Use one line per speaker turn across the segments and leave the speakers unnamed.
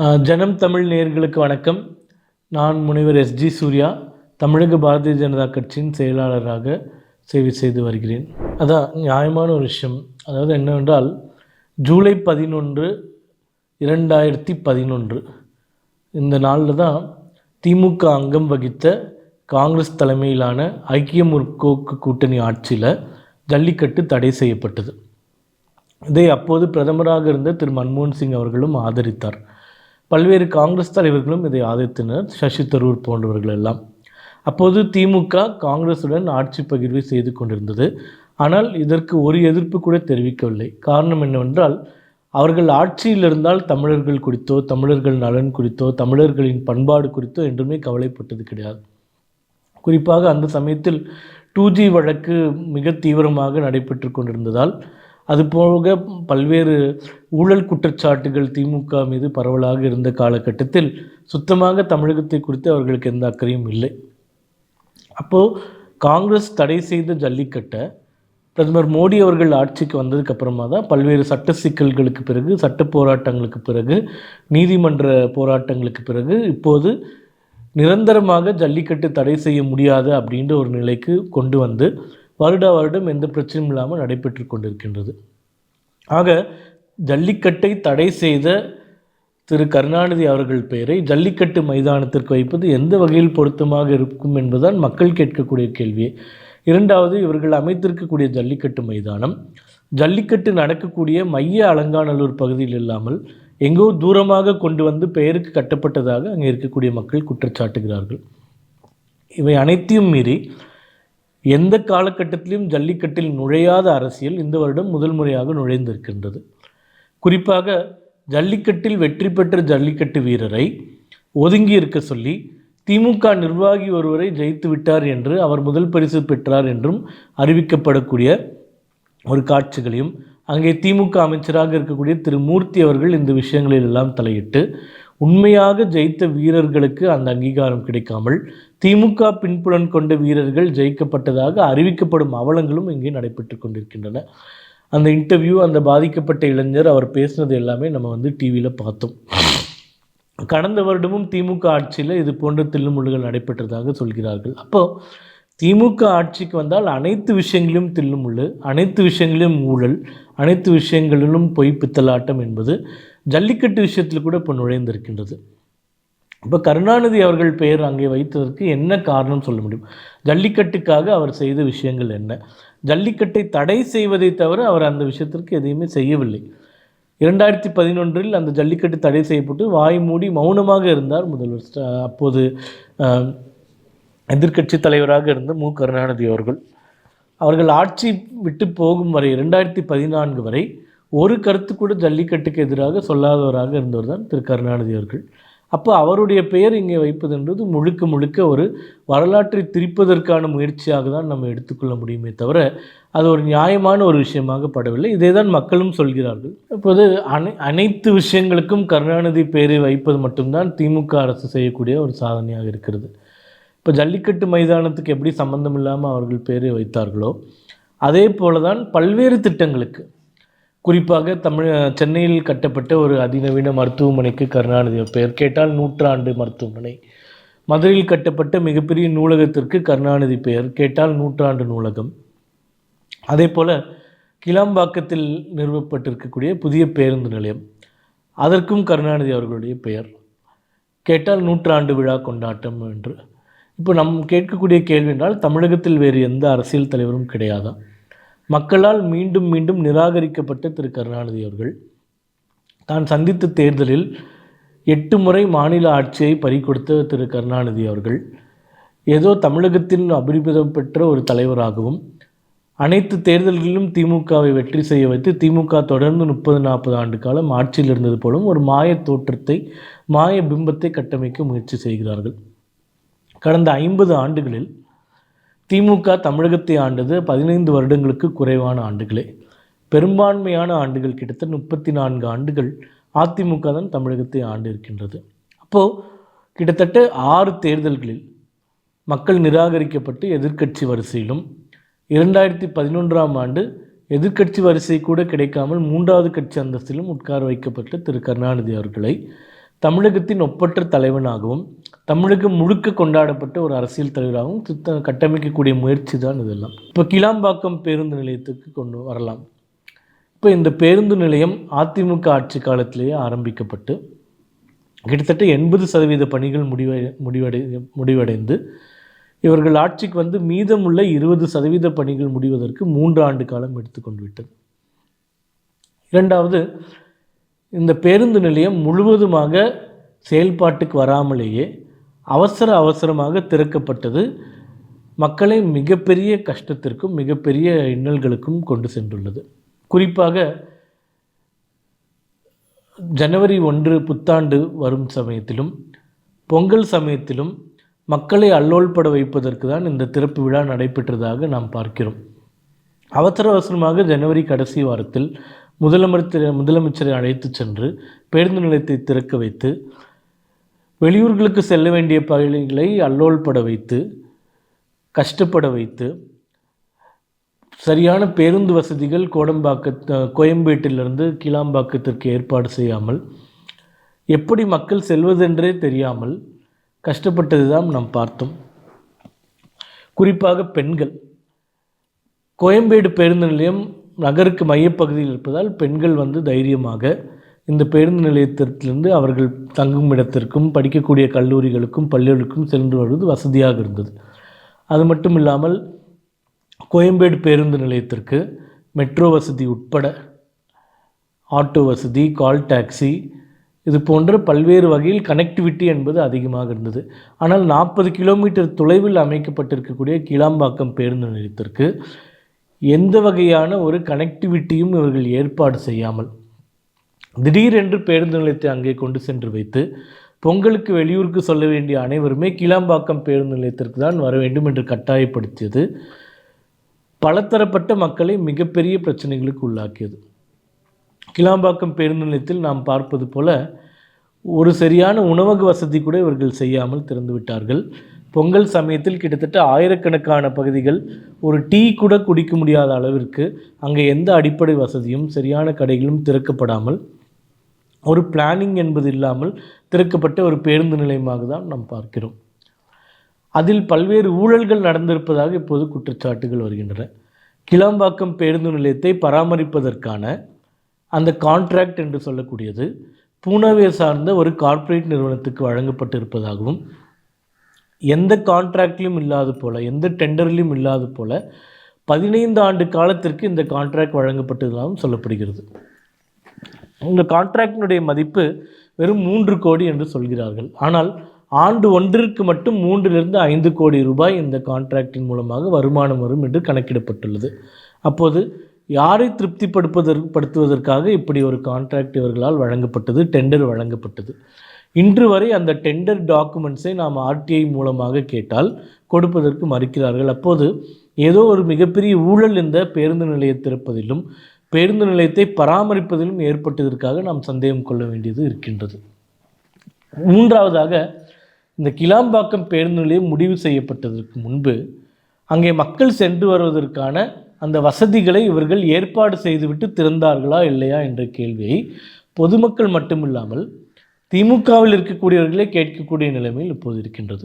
ஜனம் தமிழ் நேர்களுக்கு வணக்கம். நான் முனைவர் எஸ்ஜி சூர்யா தமிழக பாரதிய ஜனதா கட்சியின் செயலாளராக சேவை செய்து வருகிறேன். அதான் நியாயமான ஒரு விஷயம். அதாவது என்னவென்றால் ஜூலை பதினொன்று இரண்டாயிரத்தி பதினொன்று இந்த நாளில் தான் திமுக அங்கம் வகித்த காங்கிரஸ் தலைமையிலான ஐக்கிய முற்போக்கு கூட்டணி ஆட்சியில் ஜல்லிக்கட்டு தடை செய்யப்பட்டது. இதை அப்போது பிரதமராக இருந்த திரு மன்மோகன் சிங் அவர்களும் ஆதரித்தார். பல்வேறு காங்கிரஸ் தலைவர்களும் இதை ஆதரித்தனர். சசி தரூர் போன்றவர்கள் எல்லாம் அப்போது திமுக காங்கிரசுடன் ஆட்சி பகிர்வை செய்து கொண்டிருந்தது. ஆனால் இதற்கு ஒரு எதிர்ப்பு கூட தெரிவிக்கவில்லை. காரணம் என்னவென்றால் அவர்கள் ஆட்சியில் இருந்தால் தமிழர்கள் குறித்தோ தமிழர்கள் நலன் குறித்தோ தமிழர்களின் பண்பாடு குறித்தோ என்றுமே கவலைப்பட்டது கிடையாது. குறிப்பாக அந்த சமயத்தில் டூ ஜி வழக்கு மிக தீவிரமாக நடைபெற்று கொண்டிருந்ததால் அதுபோக பல்வேறு ஊழல் குற்றச்சாட்டுகள் திமுக மீது பரவலாக இருந்த காலகட்டத்தில் சுத்தமாக தமிழகத்தை குறித்து அவர்களுக்கு எந்த அக்கறையும் இல்லை. அப்போது காங்கிரஸ் தடை செய்த ஜல்லிக்கட்டை பிரதமர் மோடி அவர்கள் ஆட்சிக்கு வந்ததுக்கு அப்புறமா தான் பல்வேறு சட்ட சிக்கல்களுக்கு பிறகு சட்ட போராட்டங்களுக்கு பிறகு நீதிமன்ற போராட்டங்களுக்கு பிறகு இப்போது நிரந்தரமாக ஜல்லிக்கட்டு தடை செய்ய முடியாது அப்படின்ற ஒரு நிலைக்கு கொண்டு வந்து வருட வருடம் எந்த பிரச்சனையும் இல்லாமல் நடைபெற்று கொண்டிருக்கின்றது. ஆக ஜல்லிக்கட்டை தடை செய்த திரு கருணாநிதி அவர்கள் பெயரை ஜல்லிக்கட்டு மைதானத்திற்கு வைப்பது எந்த வகையில் பொருத்தமாக இருக்கும் என்பதுதான் மக்கள் கேட்கக்கூடிய கேள்வி. இரண்டாவது இவர்கள் அமைத்திருக்கக்கூடிய ஜல்லிக்கட்டு மைதானம். ஜல்லிக்கட்டு நடக்கக்கூடிய மைய அலங்காநல்லூர் பகுதியில் இல்லாமல் எங்கோ தூரமாக கொண்டு வந்து பெயருக்கு கட்டப்பட்டதாக அங்கே இருக்கக்கூடிய மக்கள் குற்றச்சாட்டுகிறார்கள். இவை அனைத்தையும் மீறி எந்த காலகட்டத்திலும் ஜல்லிக்கட்டில் நுழையாத அரசியல் இந்த வருடம் முதல் முறையாக நுழைந்திருக்கின்றது. குறிப்பாக ஜல்லிக்கட்டில் வெற்றி பெற்ற ஜல்லிக்கட்டு வீரரை ஒதுங்கி இருக்க சொல்லி திமுக நிர்வாகி ஒருவரை ஜெயித்து விட்டார் என்று அவர் முதல் பரிசு பெற்றார் என்றும் அறிவிக்கப்படக்கூடிய ஒரு காட்சிகளையும் அங்கே திமுக அமைச்சராக இருக்கக்கூடிய திரு மூர்த்தி அவர்கள் இந்த விஷயங்களில் எல்லாம் தலையிட்டு உண்மையாக ஜெயித்த வீரர்களுக்கு அந்த அங்கீகாரம் கிடைக்காமல் திமுக பின்புலன் கொண்ட வீரர்கள் ஜெயிக்கப்பட்டதாக அறிவிக்கப்படும் அவலங்களும் இங்கே நடைபெற்று கொண்டிருக்கின்றன. அந்த இன்டர்வியூ அந்த பாதிக்கப்பட்ட இளைஞர் அவர் பேசினது எல்லாமே நம்ம வந்து டிவியில் பார்த்தோம். கடந்த வருடமும் திமுக ஆட்சியில் இது போன்ற தில்லுமுள்ளுகள் நடைபெற்றதாக சொல்கிறார்கள். அப்போது திமுக ஆட்சிக்கு வந்தால் அனைத்து விஷயங்களிலும் தில்லுமுள்ளு அனைத்து விஷயங்களிலும் ஊழல் அனைத்து விஷயங்களிலும் பொய் பித்தலாட்டம் என்பது ஜல்லிக்கட்டு விஷயத்தில் கூட இப்போ நுழைந்திருக்கின்றது. இப்போ கருணாநிதி அவர்கள் பெயர் அங்கே வைத்ததற்கு என்ன காரணம் சொல்ல முடியும்? ஜல்லிக்கட்டுக்காக அவர் செய்த விஷயங்கள் என்ன? ஜல்லிக்கட்டை தடை செய்வதை தவிர அவர் அந்த விஷயத்திற்கு எதையுமே செய்யவில்லை. இரண்டாயிரத்தி பதினொன்றில் அந்த ஜல்லிக்கட்டு தடை செய்யப்பட்டு வாய் மூடி மௌனமாக இருந்தார் முதல்வர். அப்போது எதிர்க்கட்சி தலைவராக இருந்த மு. கருணாநிதி அவர்கள். அவர்கள் ஆட்சி விட்டு போகும் வரை இரண்டாயிரத்தி பதினான்கு வரை ஒரு கருத்து கூட ஜல்லிக்கட்டுக்கு எதிராக சொல்லாதவராக இருந்தவர் தான் திரு. கருணாநிதி அவர்கள். அப்போ அவருடைய பெயர் இங்கே வைப்பது என்பது முழுக்க முழுக்க ஒரு வரலாற்றை திரிப்பதற்கான முயற்சியாக தான் நம்ம எடுத்துக்கொள்ள முடியுமே தவிர அது ஒரு நியாயமான ஒரு விஷயமாக படவில்லை. இதே தான் மக்களும் சொல்கிறார்கள். இப்போது அனை அனைத்து விஷயங்களுக்கும் கருணாநிதி பெயரை வைப்பது மட்டும்தான் திமுக அரசு செய்யக்கூடிய ஒரு சாதனையாக இருக்கிறது. இப்போ ஜல்லிக்கட்டு மைதானத்துக்கு எப்படி சம்மந்தம் இல்லாமல் அவர்கள் பேரை வைத்தார்களோ அதே போல தான் பல்வேறு திட்டங்களுக்கு குறிப்பாக தமிழ் சென்னையில் கட்டப்பட்ட ஒரு அதிநவீன மருத்துவமனைக்கு கருணாநிதி பெயர் கேட்டால் நூற்றாண்டு மருத்துவமனை. மதுரையில் கட்டப்பட்ட மிகப்பெரிய நூலகத்திற்கு கருணாநிதி பெயர் கேட்டால் நூற்றாண்டு நூலகம். அதே போல் கிளாம்பாக்கத்தில் நிறுவப்பட்டிருக்கக்கூடிய புதிய பேருந்து நிலையம் அதற்கும் கருணாநிதி அவர்களுடைய பெயர். கேட்டால் நூற்றாண்டு விழா கொண்டாட்டம் என்று. இப்போ நம் கேட்கக்கூடிய கேள்வி என்றால் தமிழகத்தில் வேறு எந்த அரசியல் தலைவரும் கிடையாதான் மக்களால் மீண்டும் மீண்டும் நிராகரிக்கப்பட்ட திரு. கருணாநிதி அவர்கள் தான் சந்தித்த தேர்தலில் எட்டு முறை மாநில ஆட்சியை பறிகொடுத்த திரு. கருணாநிதி அவர்கள் ஏதோ தமிழகத்தின் அபிரிபிதம் பெற்ற ஒரு தலைவராகவும் அனைத்து தேர்தல்களிலும் திமுகவை வெற்றி செய்ய வைத்து திமுக தொடர்ந்து முப்பது நாற்பது ஆண்டு காலம் ஆட்சியில் இருந்தது போலும் ஒரு மாய தோற்றத்தை மாய பிம்பத்தை கட்டமைக்க முயற்சி செய்கிறார்கள். கடந்த ஐம்பது ஆண்டுகளில் திமுக தமிழகத்தை ஆண்டது பதினைந்து வருடங்களுக்கு குறைவான ஆண்டுகளே. பெரும்பான்மையான ஆண்டுகள் கிட்டத்தட்ட முப்பத்தி நான்கு ஆண்டுகள் அதிமுக தான் தமிழகத்தை ஆண்டு இருக்கின்றது. அப்போது கிட்டத்தட்ட ஆறு தேர்தல்களில் மக்கள் நிராகரிக்கப்பட்டு எதிர்க்கட்சி வரிசையிலும் இரண்டாயிரத்தி பதினொன்றாம் ஆண்டு எதிர்க்கட்சி வரிசை கூட கிடைக்காமல் மூன்றாவது கட்சி அந்தஸ்திலும் உட்கார வைக்கப்பட்ட திரு. கருணாநிதி அவர்களை தமிழகத்தின் ஒப்பற்ற தலைவனாகவும் தமிழகம் முழுக்க கொண்டாடப்பட்ட ஒரு அரசியல் தலைவராகவும் திட்ட கட்டமைக்கக்கூடிய முயற்சி தான் இதெல்லாம். இப்போ கிளாம்பாக்கம் பேருந்து நிலையத்துக்கு கொண்டு வரலாம். இப்போ இந்த பேருந்து நிலையம் அதிமுக ஆட்சி காலத்திலேயே ஆரம்பிக்கப்பட்டு கிட்டத்தட்ட எண்பது சதவீத பணிகள் முடிவடை முடிவடை முடிவடைந்து இவர்கள் ஆட்சிக்கு வந்து மீதமுள்ள இருபது சதவீத பணிகள் முடிவதற்கு மூன்று ஆண்டு காலம் எடுத்துக்கொண்டு விட்டது. இரண்டாவது இந்த பேருந்து நிலையம் முழுவதுமாக செயல்பாட்டுக்கு வராமலேயே அவசர அவசரமாக திறக்கப்பட்டது. மக்களை மிகப்பெரிய கஷ்டத்திற்கும் மிகப்பெரிய இன்னல்களுக்கும் கொண்டு சென்றுள்ளது. குறிப்பாக ஜனவரி ஒன்று புத்தாண்டு வரும் சமயத்திலும் பொங்கல் சமயத்திலும் மக்களை அல்லோல்பட வைப்பதற்கு தான் இந்த திறப்பு விழா நடைபெற்றதாக நாம் பார்க்கிறோம். அவசர அவசரமாக ஜனவரி கடைசி வாரத்தில் முதலமைச்சர் முதலமைச்சரை அழைத்து சென்று பேருந்து நிலையத்தை திறக்க வைத்து வெளியூர்களுக்கு செல்ல வேண்டிய பயணிகளை அல்லோல்பட வைத்து கஷ்டப்பட வைத்து சரியான பேருந்து வசதிகள் கோடம்பாக்க கோயம்பேட்டிலிருந்து கீழாம்பாக்கத்திற்கு ஏற்பாடு செய்யாமல் எப்படி மக்கள் செல்வதென்றே தெரியாமல் கஷ்டப்பட்டது தான் நாம் பார்த்தோம். குறிப்பாக பெண்கள். கோயம்பேடு பேருந்து நிலையம் நகருக்கு மையப்பகுதியில் இருப்பதால் பெண்கள் வந்து தைரியமாக இந்த பேருந்து நிலையத்திலிருந்து அவர்கள் தங்கும் இடத்திற்கும் படிக்கக்கூடிய கல்லூரிகளுக்கும் பள்ளிகளுக்கும் சென்று வருவது வசதியாக இருந்தது. அது மட்டும் இல்லாமல் கோயம்பேடு பேருந்து நிலையத்திற்கு மெட்ரோ வசதி உட்பட ஆட்டோ வசதி கால் டாக்ஸி இது போன்ற பல்வேறு வகையில் கனெக்டிவிட்டி என்பது அதிகமாக இருந்தது. ஆனால் நாற்பது கிலோமீட்டர் தொலைவில் அமைக்கப்பட்டிருக்கக்கூடிய கிளாம்பாக்கம் பேருந்து நிலையத்திற்கு எந்த வகையான ஒரு கனெக்டிவிட்டியும் இவர்கள் ஏற்பாடு செய்யாமல் திடீரென்று பேருந்து நிலையத்தை அங்கே கொண்டு சென்று வைத்து பொங்கலுக்கு வெளியூருக்கு சொல்ல வேண்டிய அனைவருமே கிளாம்பாக்கம் பேருந்து நிலையத்திற்கு தான் வர வேண்டும் என்று கட்டாயப்படுத்தியது. பலதரப்பட்ட மக்களை மிகப்பெரிய பிரச்சனைகளுக்கு உள்ளாக்கியது. கிளாம்பாக்கம் பேருந்து நிலையத்தில் நாம் பார்ப்பது போல ஒரு சரியான உணவக வசதி கூட இவர்கள் செய்யாமல் திறந்து விட்டார்கள் பொங்கல் சமயத்தில் கிட்டத்தட்ட ஆயிரக்கணக்கான பகுதிகள் ஒரு டீ கூட குடிக்க முடியாத அளவிற்கு அங்கே எந்த அடிப்படை வசதியும் சரியான கடைகளும் திறக்கப்படாமல் ஒரு பிளானிங் என்பது இல்லாமல் திறக்கப்பட்ட ஒரு பேருந்து நிலையமாக தான் நாம் பார்க்கிறோம். அதில் பல்வேறு ஊழல்கள் நடந்திருப்பதாக இப்போது குற்றச்சாட்டுகள் வருகின்றன. கிளாம்பாக்கம் பேருந்து நிலையத்தை பராமரிப்பதற்கான அந்த கான்ட்ராக்ட் என்று சொல்லக்கூடியது பூனாவை சார்ந்த ஒரு கார்ப்பரேட் நிறுவனத்துக்கு வழங்கப்பட்டிருப்பதாகவும் எந்த கான்ட்ராக்ட்லையும் இல்லாது போல் எந்த டெண்டர்லையும் இல்லாது போல பதினைந்து ஆண்டு காலத்திற்கு இந்த கான்ட்ராக்ட் வழங்கப்பட்டதாகவும் சொல்லப்படுகிறது. இந்த கான்ட்ராக்டினுடைய மதிப்பு வெறும் மூன்று கோடி என்று சொல்கிறார்கள். ஆனால் ஆண்டு ஒன்றிற்கு மட்டும் மூன்றிலிருந்து ஐந்து கோடி ரூபாய் இந்த கான்ட்ராக்டின் மூலமாக வருமானம் வரும் என்று கணக்கிடப்பட்டுள்ளது. அப்போது யாரை திருப்திப்படுப்பதற்கு படுத்துவதற்காக இப்படி ஒரு கான்ட்ராக்ட் இவர்களால் வழங்கப்பட்டது டெண்டர் வழங்கப்பட்டது? இன்று வரை அந்த டெண்டர் டாக்குமெண்ட்ஸை நாம் ஆர்டிஐ மூலமாக கேட்டால் கொடுப்பதற்கு மறுக்கிறார்கள். அப்போது ஏதோ ஒரு மிகப்பெரிய ஊழல் இந்த பேருந்து நிலைய திறப்பதிலும் பேருந்து நிலையத்தை பராமரிப்பதிலும் ஏற்பட்டதற்காக நாம் சந்தேகம் கொள்ள வேண்டியது இருக்கின்றது. மூன்றாவதாக இந்த கிளாம்பாக்கம் பேருந்து நிலையம் முடிவு செய்யப்பட்டதற்கு முன்பு அங்கே மக்கள் சென்று வருவதற்கான அந்த வசதிகளை இவர்கள் ஏற்பாடு செய்துவிட்டு திறந்தார்களா இல்லையா என்ற கேள்வியை பொதுமக்கள் மட்டுமில்லாமல் திமுகவில் இருக்கக்கூடியவர்களே கேட்கக்கூடிய நிலைமையில் இப்போது இருக்கின்றது.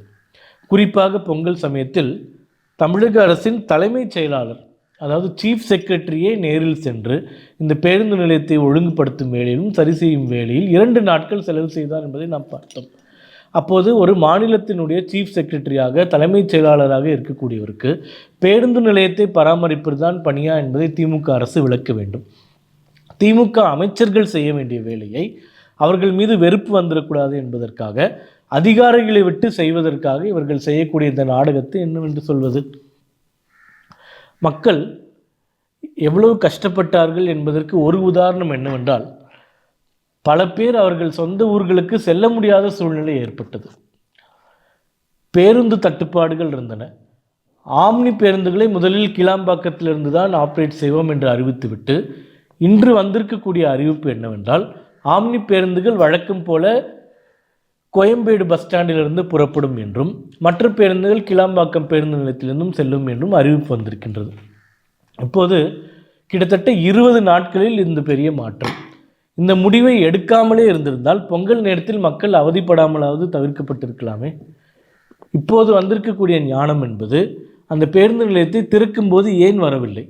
குறிப்பாக பொங்கல் சமயத்தில் தமிழக அரசின் தலைமைச் செயலாளர் அதாவது சீஃப் செக்ரட்டரியே நேரில் சென்று இந்த பேருந்து நிலையத்தை ஒழுங்குபடுத்தும் வேலையிலும் சரி செய்யும் வேலையில் இரண்டு நாட்கள் செலவு செய்தார் என்பதை நாம் பார்த்தோம். அப்போது ஒரு மாநிலத்தினுடைய சீஃப் செக்ரட்டரியாக தலைமைச் செயலாளராக இருக்கக்கூடியவருக்கு பேருந்து நிலையத்தை பராமரிப்பது தான் பணியா என்பதை திமுக அரசு விளக்க வேண்டும். திமுக அமைச்சர்கள் செய்ய வேண்டிய வேலையை அவர்கள் மீது வெறுப்பு வந்துடக்கூடாது என்பதற்காக அதிகாரிகளை விட்டு செய்வதற்காக இவர்கள் செய்யக்கூடிய இந்த நாடகத்தை என்னவென்று சொல்வது? மக்கள் எவ்வளவு கஷ்டப்பட்டார்கள் என்பதற்கு ஒரு உதாரணம் என்னவென்றால் பல பேர் அவர்கள் சொந்த ஊர்களுக்கு செல்ல முடியாத சூழ்நிலை ஏற்பட்டது. பேருந்து தட்டுப்பாடுகள் இருந்தன. ஆம்னி பேருந்துகளை முதலில் கிளாம்பாக்கத்திலிருந்து தான் ஆப்ரேட் செய்வோம் என்று அறிவித்துவிட்டு இன்று வந்திருக்கக்கூடிய அறிவிப்பு என்னவென்றால் ஆம்னி பேருந்துகள் வழக்கம் போல கோயம்பேடு பஸ் ஸ்டாண்டிலிருந்து புறப்படும் என்றும் மற்ற பேருந்துகள் கிளாம்பாக்கம் பேருந்து நிலையத்திலிருந்தும் செல்லும் என்றும் அறிவிப்பு வந்திருக்கின்றது. இப்போது கிட்டத்தட்ட இருபது நாட்களில் இந்த பெரிய மாற்றம். இந்த முடிவை எடுக்காமலே இருந்திருந்தால் பொங்கல் நேரத்தில் மக்கள் அவதிப்படாமலாவது தவிர்க்கப்பட்டிருக்கலாமே. இப்போது வந்திருக்கக்கூடிய ஞானம் என்பது அந்த பேருந்து நிலையத்தை திறக்கும்போது ஏன் வரவில்லை?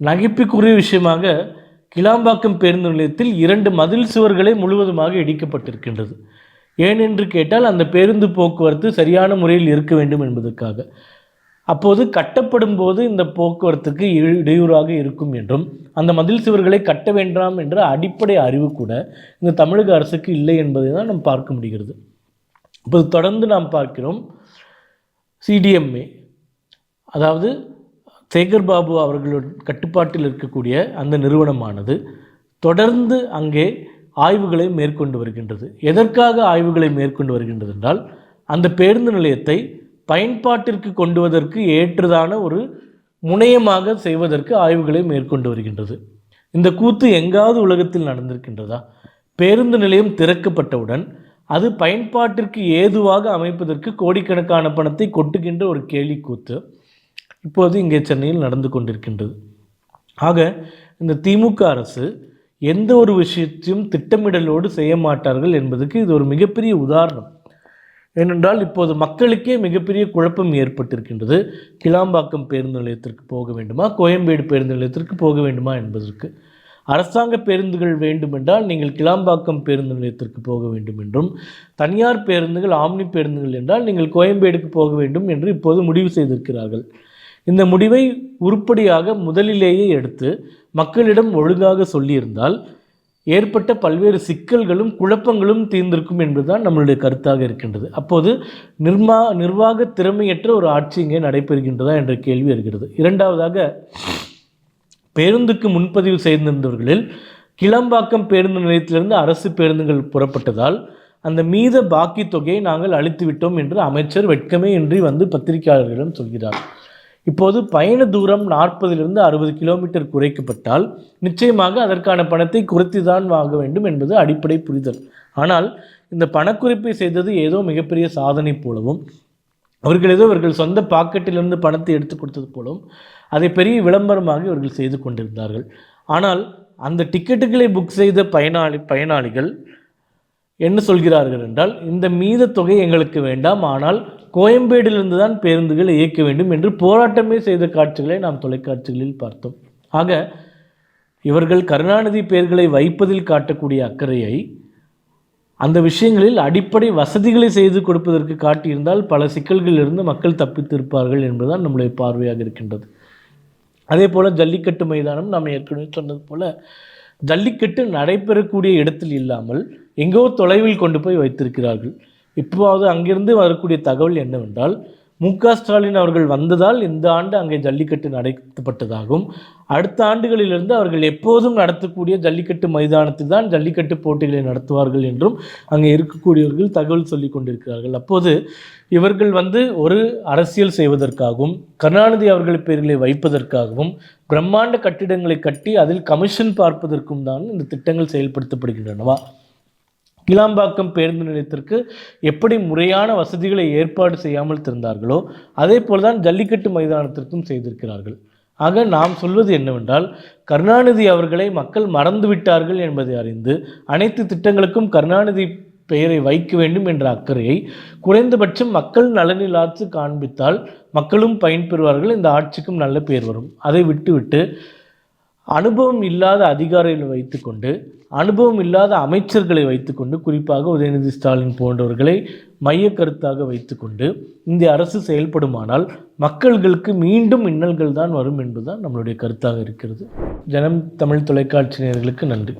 நகைப்புக்குரிய விஷயமாக கிளாம்பாக்கம் பேருந்து நிலையத்தில் இரண்டு மதில் சுவர்களே முழுவதுமாக இடிக்கப்பட்டிருக்கின்றது. ஏனென்று கேட்டால் அந்த பேருந்து போக்குவரத்து சரியான முறையில் இருக்க வேண்டும் என்பதற்காக. அப்போது கட்டப்படும் போது இந்த போக்குவரத்துக்கு இடையூறாக இருக்கும் என்றும் அந்த மதில் சுவர்களை கட்ட வேண்டாம் என்ற அடிப்படை அறிவு கூட இந்த தமிழக அரசுக்கு இல்லை என்பதை தான் நாம் பார்க்க முடிகிறது. இப்போது தொடர்ந்து நாம் பார்க்கிறோம் சிடிஎம்ஏ. அதாவது சேகர் பாபு அவர்களோட கட்டுப்பாட்டில் இருக்கக்கூடிய அந்த நிறுவனமானது தொடர்ந்து அங்கே ஆய்வுகளை மேற்கொண்டு வருகின்றது. எதற்காக ஆய்வுகளை மேற்கொண்டு வருகின்றது என்றால் அந்த பேருந்து நிலையத்தை பயன்பாட்டிற்கு கொண்டுவதற்கு ஏற்றதான ஒரு முனையமாக செய்வதற்கு ஆய்வுகளை மேற்கொண்டு வருகின்றது. இந்த கூத்து எங்காவது உலகத்தில் நடந்திருக்கின்றதா? பேருந்து நிலையம் திறக்கப்பட்டவுடன் அது பயன்பாட்டிற்கு ஏதுவாக அமைப்பதற்கு கோடிக்கணக்கான பணத்தை கொட்டுகின்ற ஒரு கேலி கூத்து. இப்போது இங்கே சென்னையில் நடந்து கொண்டிருக்கின்றது. ஆக இந்த திமுக அரசு எந்த ஒரு விஷயத்தையும் திட்டமிடலோடு செய்ய மாட்டார்கள் என்பதுக்கு இது ஒரு மிகப்பெரிய உதாரணம். ஏனென்றால் இப்போது மக்களுக்கே மிகப்பெரிய குழப்பம் ஏற்பட்டிருக்கின்றது. கிளாம்பாக்கம் பேருந்து நிலையத்திற்கு போக வேண்டுமா? கோயம்பேடு பேருந்து நிலையத்திற்கு போக வேண்டுமா என்பதற்கு. அரசாங்க பேருந்துகள் வேண்டுமென்றால் நீங்கள் கிளாம்பாக்கம் பேருந்து நிலையத்திற்கு போக வேண்டும் என்றும் தனியார் பேருந்துகள் ஆம்னி பேருந்துகள் என்றால் நீங்கள் கோயம்பேடுக்கு போக வேண்டும் என்று இப்போது முடிவு செய்திருக்கிறார்கள். இந்த முடிவை உருப்படியாக முதலிலேயே எடுத்து மக்களிடம் ஒழுங்காக சொல்லியிருந்தால் ஏற்பட்ட பல்வேறு சிக்கல்களும் குழப்பங்களும் தீர்ந்திருக்கும் என்பதுதான் நம்மளுடைய கருத்தாக இருக்கின்றது. அப்போது நிர்மா நிர்வாக திறமையற்ற ஒரு ஆட்சி இங்கே நடைபெறுகின்றதா என்ற கேள்வி இருக்கிறது இரண்டாவதாக பேருந்துக்கு முன்பதிவு செய்திருந்தவர்களில் கிளம்பாக்கம் பேருந்து நிலையத்திலிருந்து அரசு பேருந்துகள் புறப்பட்டதால் அந்த மீத பாக்கி தொகையை நாங்கள் அளித்து விட்டோம் என்று அமைச்சர் வெட்கமே இன்றி வந்து பத்திரிகையாளர்களிடம் சொல்கிறார். இப்போது பயண தூரம் நாற்பதிலிருந்து அறுபது கிலோமீட்டர் குறைக்கப்பட்டால் நிச்சயமாக அதற்கான பணத்தை குறைத்து தான் வாங்க வேண்டும் என்பது அடிப்படை புரிதல். ஆனால் இந்த பணக்குறைப்பை செய்தது ஏதோ மிகப்பெரிய சாதனை போலவும் அவர்கள் ஏதோ இவர்கள் சொந்த பாக்கெட்டிலிருந்து பணத்தை எடுத்து கொடுத்தது போலவும் அதை பெரிய விளம்பரமாக இவர்கள் செய்து கொண்டிருந்தார்கள். ஆனால் அந்த டிக்கெட்டுகளை புக் செய்த பயனாளி பயனாளிகள் என்ன சொல்கிறார்கள் என்றால் இந்த மீத தொகை எங்களுக்கு வேண்டாம் ஆனால் கோயம்பேடிலிருந்து தான் பேருந்துகள் இயக்க வேண்டும் என்று போராட்டமே செய்த காட்சிகளை நாம் தொலைக்காட்சிகளில் பார்த்தோம். ஆக இவர்கள் கருணாநிதி பெயர்களை வைப்பதில் காட்டக்கூடிய அக்கறையை அந்த விஷயங்களில் அடிப்படை வசதிகளை செய்து கொடுப்பதற்கு காட்டியிருந்தால் பல சிக்கல்களிலிருந்து மக்கள் தப்பித்திருப்பார்கள் என்பதுதான் நம்முடைய பார்வையாக இருக்கின்றது. அதே போல் ஜல்லிக்கட்டு மைதானம் நாம் ஏற்கனவே சொன்னது போல் ஜல்லிக்கட்டு நடைபெறக்கூடிய இடத்தில் இல்லாமல் எங்கோ தொலைவில் கொண்டு போய் வைத்திருக்கிறார்கள். இப்போது அங்கிருந்து வரக்கூடிய தகவல் என்னவென்றால் மு க ஸ்டாலின் அவர்கள் வந்ததால் இந்த ஆண்டு அங்கே ஜல்லிக்கட்டு நடத்தப்பட்டதாகவும் அடுத்த ஆண்டுகளிலிருந்து அவர்கள் எப்போதும் நடத்தக்கூடிய ஜல்லிக்கட்டு மைதானத்தில் தான் ஜல்லிக்கட்டு போட்டிகளை நடத்துவார்கள் என்றும் அங்கே இருக்கக்கூடியவர்கள் தகவல் சொல்லி கொண்டிருக்கிறார்கள். அப்போது இவர்கள் வந்து ஒரு அரசியல் செய்வதற்காகவும் கருணாநிதி அவர்கள் பெயர்களை வைப்பதற்காகவும் பிரம்மாண்ட கட்டிடங்களை கட்டி அதில் கமிஷன் பார்ப்பதற்கும் தான் இந்த திட்டங்கள் செயல்படுத்தப்படுகின்றனவா? கிளாம்பாக்கம் பேருந்து நிலையத்திற்கு எப்படி முறையான வசதிகளை ஏற்பாடு செய்யாமல் திருந்தார்களோ அதே போல்தான் ஜல்லிக்கட்டு மைதானத்திற்கும் செய்திருக்கிறார்கள். ஆக நாம் சொல்வது என்னவென்றால் கருணாநிதி அவர்களை மக்கள் மறந்து விட்டார்கள் என்பதை அறிந்து அனைத்து திட்டங்களுக்கும் கருணாநிதி பெயரை வைக்க வேண்டும் என்ற அக்கறையை குறைந்தபட்சம் மக்கள் நலனில் காண்பித்தால் மக்களும் பயன்பெறுவார்கள் இந்த ஆட்சிக்கும் நல்ல பெயர் வரும். அதை விட்டுவிட்டு அனுபவம் இல்லாத அதிகாரிகளை வைத்துக்கொண்டு அனுபவம் இல்லாத அமைச்சர்களை வைத்துக்கொண்டு குறிப்பாக உதயநிதி ஸ்டாலின் போன்றவர்களை மைய கருத்தாக வைத்துக்கொண்டு இந்திய அரசு செயல்படுமானால் மக்கள்களுக்கு மீண்டும் இன்னல்கள் தான் வரும் என்பதுதான் நம்மளுடைய கருத்தாக இருக்கிறது. ஜனம் தமிழ் தொலைக்காட்சி நேயர்களுக்கு நன்றி.